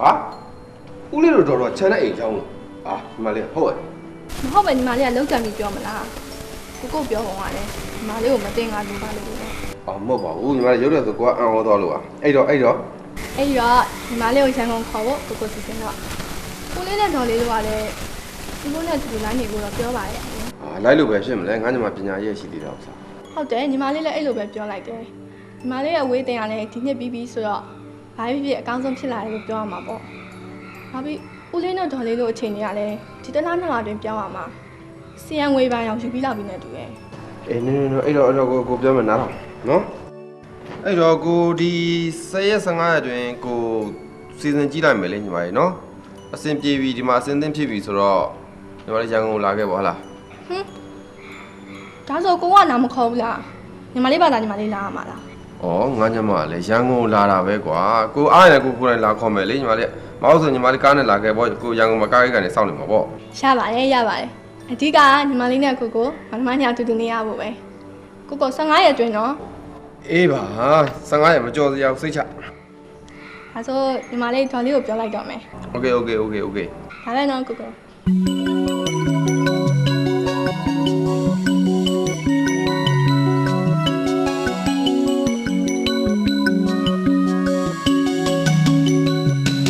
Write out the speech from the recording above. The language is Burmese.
ဟာဦးလေးတို့တော်တော်ချမ်းတဲ့အိမ်ချောင်းလို့အာဒီမှာလေးဟုတ်ရဲ့မဟုတ်ပဲညီမလေးကလောက်ကြံပြီးပြောမလားကိုကိုပြောပုံကလည်းညီမလေးကိုမတင်ငါလူပါလို့ပဲအော်မဟုတ်ပါဘူးညီမလေးရုပ်တယ်ဆိုကိုကအံ့ဩသွားလို့ပါအဲ့တော့အဲ့တော့အဲ့ဒီတော့ညီမလေးကိုရန်ကုန်ခေါ်ဖို့ကိုကိုစီစဉ်တော့ကိုလေးနဲ့တော်လေးတို့ကလည်းဒီလိုနဲ့ဒီလိုလိုက်နေကိုတော့ပြောပါရဲ့အာလိုက်လို့ပဲဖြစ်မလဲငါညီမပညာရေးရှိသေးတာဥစ္စာဟုတ်တယ်ညီမလေးလည်းအဲ့လိုပဲပြောလိုက်တယ်ညီမလေးရဲ့ဝေးတင်ရလဲဒီနှစ်ပြီးပြီဆိုတော့ ဘာဖြစ်ဖြစ်အကောင်းဆုံးဖြစ်လာတယ်လို့ပြောရမှာပေါ့နောက်ပြီးဦးလေးနဲ့ဒေါ်လေးတို့အချိန်တွေကလည်းဒီတစ်လားနှစ်လားတွင်ပြောင်းရမှာစီယံငွေပိုင်းအောင်ယူပြီးလောက်ပြီးနေတူရဲ့အေးနင်းနင်းအဲ့တော့အဲ့တော့ကိုကိုပြောမယ်နားထောင်နော်အဲ့တော့ကိုဒီ10ရက်15ရက်တွင်ကိုစီစဉ်ကြည့်လိုက်မယ်လေညီမလေးနော်အဆင်ပြေပြီဒီမှာအဆင်သင့်ဖြစ်ပြီဆိုတော့ညီမလေးရန်ကုန်လာခဲ့ပါဟလားဟမ်ဒါဆိုကိုကနာမခေါ်ဘူးလားညီမလေးဘာသာညီမလေးလာရမှာလား။ ဩငါညမလည်းရန်ကုန်လာတာပဲကွာ။ကိုအားရကိုကိုယ်တိုင်လာခေါ်မယ်လေညီမလေး။မဟုတ်ဆိုညီမလေးကားနဲ့လာခဲ့ပေါ့ကိုရန်ကုန်မှာကားကိတ်ကနေစောင့်နေမှာပေါ့ရပါတယ်ရပါတယ်အဓိကကညီမလေးနဲ့ကိုကိုမနမညာတူတူနေရဖို့ပဲကိုကို15ရက်တွင်နော်။အေးပါ15ရက်မကြော်စရာစိတ်ချဒါဆိုညီမလေးဒေါ်လေးကိုပြောလိုက်တော့မယ်။ Okay okay okay okay ဒါလည်းနော်ကိုကို။